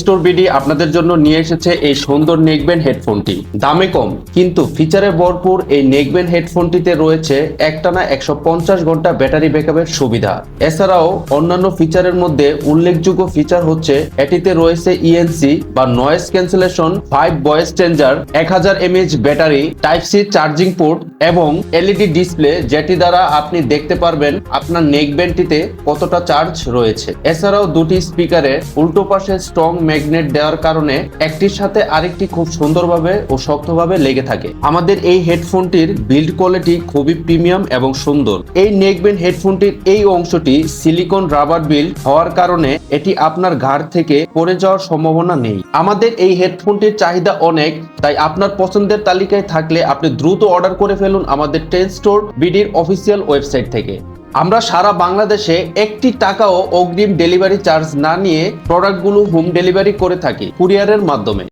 Store BD আপনাদের জন্য নিয়ে এসেছে এই সুন্দর নেকব্যান্ড হেডফোনটি দামে কম, কিন্তু ফিচারে ভরপুর এই নেকব্যান্ড হেডফোনটিতে রয়েছে একটানা একশো পঞ্চাশ ঘণ্টা ব্যাটারি ব্যাকআপের সুবিধা। এছাড়াও অন্যান্য ফিচারের মধ্যে উল্লেখযোগ্য ফিচার হচ্ছে, এটিতে রয়েছে ইএনসি বা noise cancellation five voice changer এক হাজার mAh battery type C charging port এবং এলইডি ডিসপ্লে যেটি দ্বারা আপনি দেখতে পারবেন আপনার নেকব্যান্ডটিতে কতটা চার্জ রয়েছে। এছাড়াও দুটি স্পিকারে উল্টো পাশে স্ট্রং ম্যাগনেট দেওয়ার কারণে একটির সাথে আরেকটি খুব সুন্দরভাবে ও শক্তভাবে লেগে থাকে। আমাদের এই হেডফোনটির বিল্ড কোয়ালিটি খুবই প্রিমিয়াম এবং সুন্দর। এই নেকব্যান্ড হেডফোনটির এই অংশটি সিলিকন রাবার বিল্ড হওয়ার কারণে এটি আপনার ঘাড় থেকে পড়ে যাওয়ার সম্ভাবনা নেই। আমাদের এই হেডফোনটির চাহিদা অনেক, তাই আপনার পছন্দের তালিকায় থাকলে আপনি দ্রুত অর্ডার করে ফেলুন। আমাদের টেন স্টোর, বিডির অফিসিয়াল ওয়েবসাইট থেকে। আমরা সারা বাংলাদেশে একটি টাকাও অগ্রিম ডেলিভারি চার্জ না নিয়ে প্রোডাক্টগুলো হোম ডেলিভারি করে থাকি কুরিয়ারের মাধ্যমে।